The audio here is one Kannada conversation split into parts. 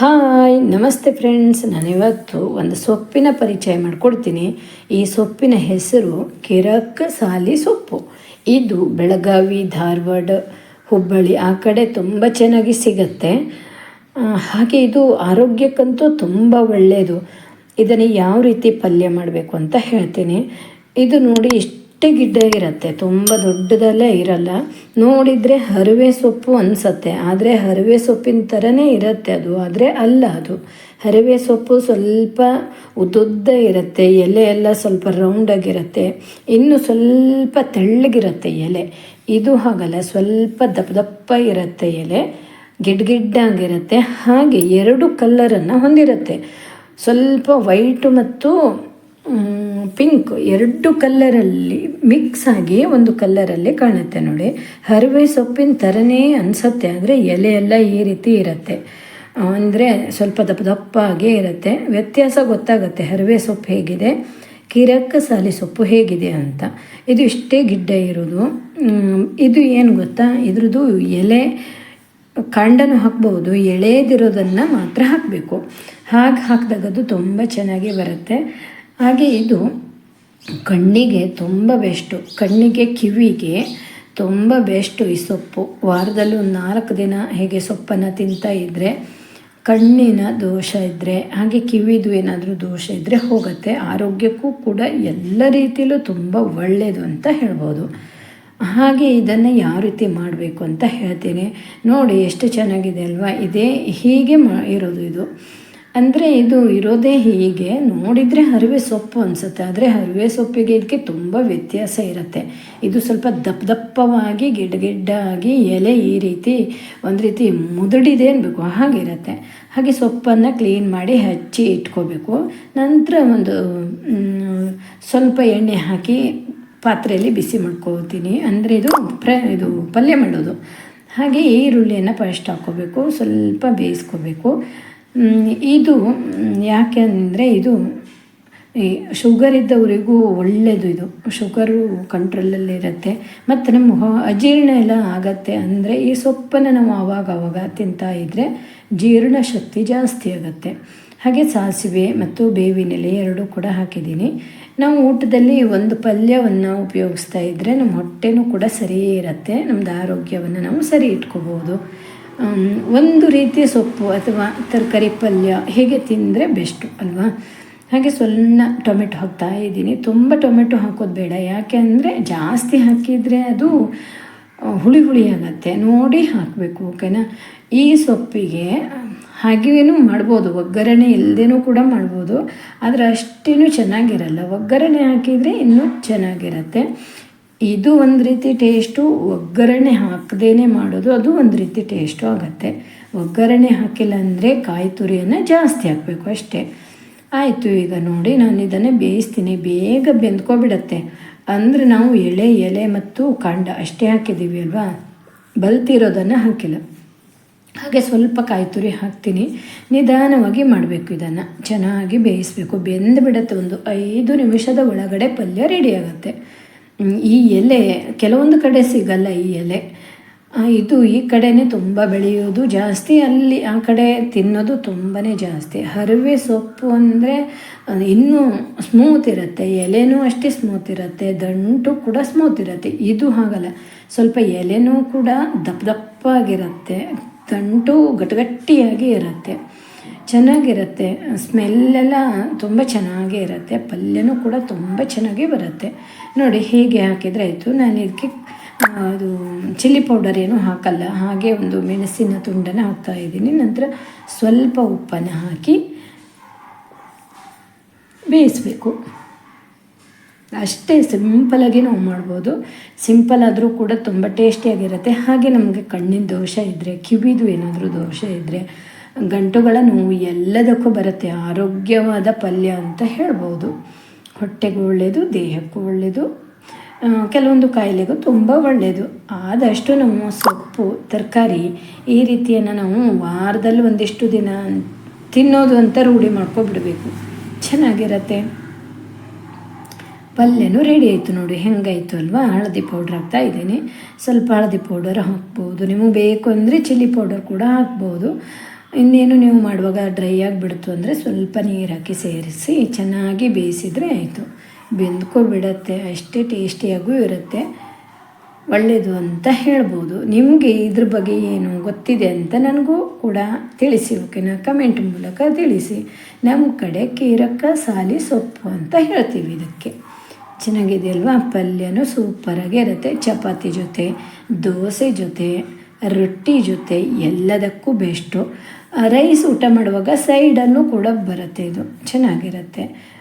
ಹಾಯ್, ನಮಸ್ತೆ ಫ್ರೆಂಡ್ಸ್. ನಾನಿವತ್ತು ಒಂದು ಸೊಪ್ಪಿನ ಪರಿಚಯ ಮಾಡಿಕೊಡ್ತೀನಿ. ಈ ಸೊಪ್ಪಿನ ಹೆಸರು ಕಿರಕ್ ಸಾಲಿ ಸೊಪ್ಪು. ಇದು ಬೆಳಗಾವಿ, ಧಾರವಾಡ, ಹುಬ್ಬಳ್ಳಿ ಆ ಕಡೆ ತುಂಬ ಚೆನ್ನಾಗಿ ಸಿಗತ್ತೆ. ಹಾಗೆ ಇದು ಆರೋಗ್ಯಕ್ಕಂತೂ ತುಂಬ ಒಳ್ಳೆಯದು. ಇದನ್ನು ಯಾವ ರೀತಿ ಪಲ್ಯ ಮಾಡಬೇಕು ಅಂತ ಹೇಳ್ತೀನಿ. ಇದು ನೋಡಿ ಇಷ್ಟೇ ಗಿಡ್ಡ ಇರುತ್ತೆ ತುಂಬ ದೊಡ್ಡದಲ್ಲೇ ಇರಲ್ಲ. ನೋಡಿದರೆ ಹರಿವೆ ಸೊಪ್ಪು ಅನಿಸತ್ತೆ, ಆದರೆ ಹರಿವೆ ಸೊಪ್ಪಿನ ಥರನೇ ಇರುತ್ತೆ ಅದು, ಆದರೆ ಅಲ್ಲ ಅದು. ಹರಿವೆ ಸೊಪ್ಪು ಸ್ವಲ್ಪ ಉದ್ದುದ್ದ ಇರುತ್ತೆ, ಎಲೆ ಎಲ್ಲ ಸ್ವಲ್ಪ ರೌಂಡಾಗಿರುತ್ತೆ ಇನ್ನು ಸ್ವಲ್ಪ ತೆಳ್ಳಗಿರುತ್ತೆ ಎಲೆ. ಇದು ಹಾಗಲ್ಲ, ಸ್ವಲ್ಪ ದಪ್ಪ ದಪ್ಪ ಇರುತ್ತೆ ಎಲೆ, ಗಿಡ್ ಗಿಡ್ಡಾಗಿರುತ್ತೆ, ಹಾಗೆ ಎರಡು ಕಲ್ಲರನ್ನು ಹೊಂದಿರುತ್ತೆ. ಸ್ವಲ್ಪ ವೈಟು ಮತ್ತು ಪಿಂಕ್ ಎರಡು ಕಲ್ಲರಲ್ಲಿ, ಮಿಕ್ಸ್ ಆಗಿ ಒಂದು ಕಲ್ಲರಲ್ಲಿ ಕಾಣುತ್ತೆ ನೋಡಿ. ಹರಿವೆ ಸೊಪ್ಪಿನ ಥರನೇ ಅನಿಸುತ್ತೆ ಆದರೆ ಎಲೆ ಎಲ್ಲ ಈ ರೀತಿ ಇರುತ್ತೆ. ಅಂದರೆ ಸ್ವಲ್ಪ ದಪ್ಪ ದಪ್ಪಾಗೇ ಇರುತ್ತೆ. ವ್ಯತ್ಯಾಸ ಗೊತ್ತಾಗುತ್ತೆ, ಹರಿವೆ ಸೊಪ್ಪು ಹೇಗಿದೆ ಕಿರಕ್ಕ ಸಾಲಿ ಸೊಪ್ಪು ಹೇಗಿದೆ ಅಂತ. ಇದು ಇಷ್ಟೇ ಗಿಡ್ಡ ಇರೋದು. ಇದು ಏನು ಗೊತ್ತಾ? ಇದ್ರದ್ದು ಎಲೆ, ಕಾಂಡನೂ ಹಾಕ್ಬೋದು ಎಳೆಯದಿರೋದನ್ನು ಮಾತ್ರ ಹಾಕಬೇಕು. ಹಾಗೆ ಹಾಕಿದಾಗ ಅದು ತುಂಬ ಚೆನ್ನಾಗಿ ಬರುತ್ತೆ. ಹಾಗೆ ಇದು ಕಣ್ಣಿಗೆ ತುಂಬ ಬೆಸ್ಟು ಕಣ್ಣಿಗೆ ಕಿವಿಗೆ ತುಂಬ ಬೆಸ್ಟು ಈ ಸೊಪ್ಪು. ವಾರದಲ್ಲಿ ನಾಲ್ಕು ದಿನ ಹೇಗೆ ಸೊಪ್ಪನ್ನು ತಿಂತಾ ಇದ್ದರೆ ಕಣ್ಣಿನ ದೋಷ ಇದ್ದರೆ ಹಾಗೆ ಕಿವಿದು ಏನಾದರೂ ದೋಷ ಇದ್ದರೆ ಹೋಗುತ್ತೆ. ಆರೋಗ್ಯಕ್ಕೂ ಕೂಡ ಎಲ್ಲ ರೀತಿಯಲ್ಲೂ ತುಂಬ ಒಳ್ಳೆಯದು ಅಂತ ಹೇಳ್ಬೋದು. ಹಾಗೆ ಇದನ್ನು ಯಾವ ರೀತಿ ಮಾಡಬೇಕು ಅಂತ ಹೇಳ್ತೀನಿ. ನೋಡಿ, ಎಷ್ಟು ಚೆನ್ನಾಗಿದೆ ಅಲ್ವಾ? ಇದೇ ಹೀಗೆ ಮಾ ಇರೋದು ಇದು. ಅಂದರೆ ಇದು ಇರೋದೇ ಹೀಗೆ, ನೋಡಿದರೆ ಹರಿವೆ ಸೊಪ್ಪು ಅನಿಸುತ್ತೆ, ಆದರೆ ಹರಿವೆ ಸೊಪ್ಪಿಗೆ ಇದಕ್ಕೆ ತುಂಬ ವ್ಯತ್ಯಾಸ ಇರುತ್ತೆ. ಇದು ಸ್ವಲ್ಪ ದಪ್ಪ ದಪ್ಪವಾಗಿ ಗಿಡ್ಡಗಿಡ್ಡಾಗಿ ಎಲೆ ಈ ರೀತಿ, ಒಂದು ರೀತಿ ಮುದುಡಿದೆ ಅನ್ಬೇಕು, ಹಾಗಿರುತ್ತೆ. ಹಾಗೆ ಸೊಪ್ಪನ್ನು ಕ್ಲೀನ್ ಮಾಡಿ ಹಚ್ಚಿ ಇಟ್ಕೋಬೇಕು. ನಂತರ ಒಂದು ಸ್ವಲ್ಪ ಎಣ್ಣೆ ಹಾಕಿ ಪಾತ್ರೆಯಲ್ಲಿ ಬಿಸಿ ಮಾಡ್ಕೋತೀನಿ ಅಂದರೆ ಇದು ಪ್ರ, ಇದು ಪಲ್ಯ ಮಾಡೋದು. ಹಾಗೆ ಈರುಳ್ಳಿಯನ್ನು ಫಸ್ಟ್ ಹಾಕ್ಕೋಬೇಕು, ಸ್ವಲ್ಪ ಬೇಯಿಸ್ಕೋಬೇಕು. ಇದು ಯಾಕೆ ಅಂದರೆ ಇದು, ಈ ಶುಗರ್ ಇದ್ದವರಿಗೂ ಒಳ್ಳೆಯದು ಇದು. ಶುಗರು ಕಂಟ್ರೋಲಲ್ಲಿರುತ್ತೆ ಮತ್ತು ನಮ್ಮ ಅಜೀರ್ಣ ಎಲ್ಲ ಆಗತ್ತೆ ಅಂದರೆ ಈ ಸೊಪ್ಪನ್ನು ನಾವು ಆವಾಗ ಆವಾಗ ತಿಂತಾ ಇದ್ದರೆ ಜೀರ್ಣಶಕ್ತಿ ಜಾಸ್ತಿ ಆಗುತ್ತೆ. ಹಾಗೆ ಸಾಸಿವೆ ಮತ್ತು ಬೇವಿನೆಲೆ ಎರಡೂ ಕೂಡ ಹಾಕಿದ್ದೀನಿ. ನಾವು ಊಟದಲ್ಲಿ ಒಂದು ಪಲ್ಯವನ್ನು ಉಪಯೋಗಿಸ್ತಾ ಇದ್ದರೆ ನಮ್ಮ ಹೊಟ್ಟೆನೂ ಕೂಡ ಸರಿ ಇರುತ್ತೆ. ನಮ್ಮದು ಆರೋಗ್ಯವನ್ನು ನಾವು ಸರಿ ಇಟ್ಕೋಬೋದು. ಒಂದು ರೀತಿಯ ಸೊಪ್ಪು ಅಥವಾ ತರಕಾರಿ ಪಲ್ಯ ಹೇಗೆ ತಿಂದರೆ ಬೆಸ್ಟು ಅಲ್ವಾ? ಹಾಗೆ ಸ್ವಲ್ಪ ಟೊಮೆಟೊ ಹಾಕ್ತಾ ಇದ್ದೀನಿ. ತುಂಬ ಟೊಮೆಟೊ ಹಾಕೋದು ಬೇಡ. ಯಾಕೆ ಅಂದರೆ ಜಾಸ್ತಿ ಹಾಕಿದರೆ ಅದು ಹುಳಿ ಹುಳಿ ಆಗುತ್ತೆ. ನೋಡಿ ಹಾಕಬೇಕು ಓಕೆನಾ ಈ ಸೊಪ್ಪಿಗೆ, ಹಾಗೇನೂ ಮಾಡ್ಬೋದು. ಒಗ್ಗರಣೆ ಇಲ್ಲದೇನೂ ಕೂಡ ಮಾಡ್ಬೋದು. ಆದರೆ ಅಷ್ಟೇನು ಚೆನ್ನಾಗಿರಲ್ಲ. ಒಗ್ಗರಣೆ ಹಾಕಿದರೆ ಇನ್ನೂ ಚೆನ್ನಾಗಿರುತ್ತೆ. ಇದು ಒಂದು ರೀತಿ ಟೇಸ್ಟು ಒಗ್ಗರಣೆ ಹಾಕದೇನೆ ಮಾಡೋದು, ಅದು ಒಂದು ರೀತಿ ಟೇಸ್ಟು ಆಗುತ್ತೆ. ಒಗ್ಗರಣೆ ಹಾಕಿಲ್ಲ ಅಂದರೆ ಕಾಯಿ ತುರಿಯನ್ನು ಜಾಸ್ತಿ ಹಾಕಬೇಕು ಅಷ್ಟೇ. ಆಯಿತು, ಈಗ ನೋಡಿ ನಾನು ಇದನ್ನು ಬೇಯಿಸ್ತೀನಿ. ಬೇಗ ಬೆಂದ್ಕೊಬಿಡತ್ತೆ. ಅಂದರೆ ನಾವು ಎಳೆ, ಎಲೆ ಮತ್ತು ಕಾಂಡ ಅಷ್ಟೇ ಹಾಕಿದ್ದೀವಿ ಅಲ್ವಾ? ಬಲ್ತಿರೋದನ್ನು ಹಾಕಿಲ್ಲ. ಹಾಗೆ ಸ್ವಲ್ಪ ಕಾಯಿ ತುರಿ ಹಾಕ್ತೀನಿ. ನಿಧಾನವಾಗಿ ಮಾಡಬೇಕು ಇದನ್ನು. ಚೆನ್ನಾಗಿ ಬೇಯಿಸಬೇಕು. ಬೆಂದು ಬಿಡುತ್ತೆ ಒಂದು ಐದು ನಿಮಿಷದ ಒಳಗಡೆ ಪಲ್ಯ ರೆಡಿ ಆಗುತ್ತೆ. ಈ ಎಲೆ ಕೆಲವೊಂದು ಕಡೆ ಸಿಗಲ್ಲ ಈ ಎಲೆ. ಇದು ಈ ಕಡೆನೇ ತುಂಬ ಬೆಳೆಯೋದು ಜಾಸ್ತಿ ಅಲ್ಲಿ ಆ ಕಡೆ ತಿನ್ನೋದು ತುಂಬಾ ಜಾಸ್ತಿ. ಹರಿವೆ ಸೊಪ್ಪು ಅಂದರೆ ಇನ್ನೂ ಸ್ಮೂತ್ ಇರುತ್ತೆ. ಎಲೆನೂ ಅಷ್ಟೇ ಸ್ಮೂತ್ ಇರುತ್ತೆ. ದಂಟು ಕೂಡ ಸ್ಮೂತ್ ಇರುತ್ತೆ. ಇದು ಹಾಗಲ್ಲ. ಸ್ವಲ್ಪ ಎಲೆನೂ ಕೂಡ ದಪ್ಪ ದಪ್ಪಾಗಿರುತ್ತೆ. ದಂಟು ಗಟ್ಟಿಗಟ್ಟಿಯಾಗಿ ಇರುತ್ತೆ. ಚೆನ್ನಾಗಿರುತ್ತೆ. ಸ್ಮೆಲ್ಲೆಲ್ಲ ತುಂಬ ಚೆನ್ನಾಗೇ ಇರುತ್ತೆ. ಪಲ್ಯನೂ ಕೂಡ ತುಂಬ ಚೆನ್ನಾಗಿ ಬರುತ್ತೆ. ನೋಡಿ ಹೇಗೆ ಹಾಕಿದರೆ ಆಯಿತು. ನಾನು ಇದಕ್ಕೆ ಅದು ಚಿಲ್ಲಿ ಪೌಡರ್ ಏನೂ ಹಾಕಲ್ಲ. ಹಾಗೆ ಒಂದು ಮೆಣಸಿನ ತುಂಡನ್ನು ಹಾಕ್ತಾ ಇದ್ದೀನಿ. ನಂತರ ಸ್ವಲ್ಪ ಉಪ್ಪನ್ನು ಹಾಕಿ ಬೇಯಿಸಬೇಕು. ಅಷ್ಟೇ ಸಿಂಪಲಾಗಿ ನಾವು ಮಾಡ್ಬೋದು. ಸಿಂಪಲ್ ಆದರೂ ಕೂಡ ತುಂಬ ಟೇಸ್ಟಿಯಾಗಿರುತ್ತೆ. ಹಾಗೆ ನಮಗೆ ಕಣ್ಣಿನ ದೋಷ ಇದ್ದರೆ ಕಿವಿದು ಏನಾದರೂ ದೋಷ ಇದ್ದರೆ ಗಂಟುಗಳ ನೋವು ಎಲ್ಲದಕ್ಕೂ ಬರುತ್ತೆ. ಆರೋಗ್ಯವಾದ ಪಲ್ಯ ಅಂತ ಹೇಳ್ಬೋದು. ಹೊಟ್ಟೆಗೂ ಒಳ್ಳೆಯದು ದೇಹಕ್ಕೂ ಒಳ್ಳೆಯದು ಕೆಲವೊಂದು ಕಾಯಿಲೆಗೂ ತುಂಬ ಒಳ್ಳೆಯದು ಆದಷ್ಟು ನಾವು ಸೊಪ್ಪು, ತರಕಾರಿ ಈ ರೀತಿಯನ್ನು ನಾವು ವಾರದಲ್ಲಿ ಒಂದಿಷ್ಟು ದಿನ ತಿನ್ನೋದು ಅಂತ ರೂಢಿ ಮಾಡ್ಕೊಬಿಡಬೇಕು. ಚೆನ್ನಾಗಿರತ್ತೆ. ಪಲ್ಯನೂ ರೆಡಿ ಆಯಿತು ನೋಡಿ. ಹೆಂಗಾಯಿತು ಅಲ್ವಾ? ಹಳದಿ ಪೌಡ್ರ್ ಹಾಕ್ತಾ ಇದ್ದೀನಿ. ಸ್ವಲ್ಪ ಹಳದಿ ಪೌಡರ್ ಹಾಕ್ಬೋದು. ನಿಮಗೆ ಬೇಕು ಅಂದರೆ ಚಿಲ್ಲಿ ಪೌಡರ್ ಕೂಡ ಹಾಕ್ಬೋದು. ಇನ್ನೇನು ನೀವು ಮಾಡುವಾಗ ಡ್ರೈ ಆಗಿಬಿಡ್ತು ಅಂದರೆ ಸ್ವಲ್ಪ ನೀರು ಹಾಕಿ ಸೇರಿಸಿ ಚೆನ್ನಾಗಿ ಬೇಯಿಸಿದರೆ ಆಯಿತು. ಬೆಂದ್ಕೊಬಿಡತ್ತೆ ಅಷ್ಟೇ ಟೇಸ್ಟಿಯಾಗೂ ಇರುತ್ತೆ. ಒಳ್ಳೆಯದು ಅಂತ ಹೇಳ್ಬೋದು. ನಿಮಗೆ ಇದ್ರ ಬಗ್ಗೆ ಏನು ಗೊತ್ತಿದೆ ಅಂತ ನನಗೂ ಕೂಡ ತಿಳಿಸಿ ಓಕೆನಾ ಕಮೆಂಟ್ ಮೂಲಕ ತಿಳಿಸಿ. ನಮ್ಮ ಕಡೆ ಕೀರಕ್ಕ ಸಾಲಿ ಸೊಪ್ಪು ಅಂತ ಹೇಳ್ತೀವಿ ಇದಕ್ಕೆ. ಚೆನ್ನಾಗಿದೆ ಅಲ್ವಾ ಪಲ್ಯನೂ ಸೂಪರಾಗಿ ಇರುತ್ತೆ. ಚಪಾತಿ ಜೊತೆ, ದೋಸೆ ಜೊತೆ. ರೊಟ್ಟಿ ಜೊತೆ ಎಲ್ಲದಕ್ಕೂ ಬೆಸ್ಟು ರೈಸ್ ಊಟ ಮಾಡುವಾಗ ಸೈಡನ್ನು ಕೂಡ ಬರುತ್ತೆ ಇದು. ಚೆನ್ನಾಗಿರುತ್ತೆ.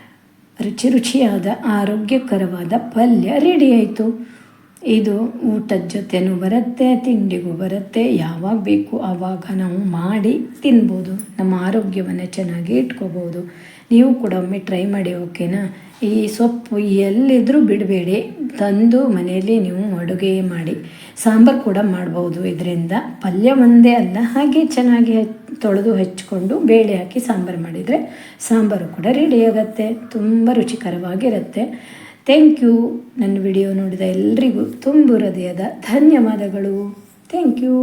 ರುಚಿ ರುಚಿಯಾದ, ಆರೋಗ್ಯಕರವಾದ ಪಲ್ಯ ರೆಡಿ ಆಯಿತು. ಇದು ಊಟದ ಜೊತೆನೂ ಬರುತ್ತೆ, ತಿಂಡಿಗೂ ಬರುತ್ತೆ. ಯಾವಾಗ ಬೇಕು ಆವಾಗ ನಾವು ಮಾಡಿ ತಿನ್ಬೋದು. ನಮ್ಮ ಆರೋಗ್ಯವನ್ನು ಚೆನ್ನಾಗಿ ಇಟ್ಕೋಬೋದು. ನೀವು ಕೂಡ ಒಮ್ಮೆ ಟ್ರೈ ಮಾಡಿ ಓಕೆನಾ? ಈ ಸೊಪ್ಪು ಎಲ್ಲಿದ್ದರೂ ಬಿಡಬೇಡಿ. ತಂದು ಮನೆಯಲ್ಲಿ ನೀವು ಅಡುಗೆ ಮಾಡಿ. ಸಾಂಬಾರು ಕೂಡ ಮಾಡ್ಬೋದು. ಇದರಿಂದ ಪಲ್ಯ ಒಂದೇ ಅಲ್ಲ, ಹಾಗೆ ಚೆನ್ನಾಗಿ ತೊಳೆದು ಹೆಚ್ಚಿಕೊಂಡು ಬೇಳೆ ಹಾಕಿ ಸಾಂಬಾರು ಮಾಡಿದರೆ ಸಾಂಬಾರು ಕೂಡ ರೆಡಿ ಆಗುತ್ತೆ. ತುಂಬ ರುಚಿಕರವಾಗಿರುತ್ತೆ. ಥ್ಯಾಂಕ್ ಯು ನನ್ನ ವಿಡಿಯೋ ನೋಡಿದ ಎಲ್ರಿಗೂ ತುಂಬ ಹೃದಯದ ಧನ್ಯವಾದಗಳು. Thank you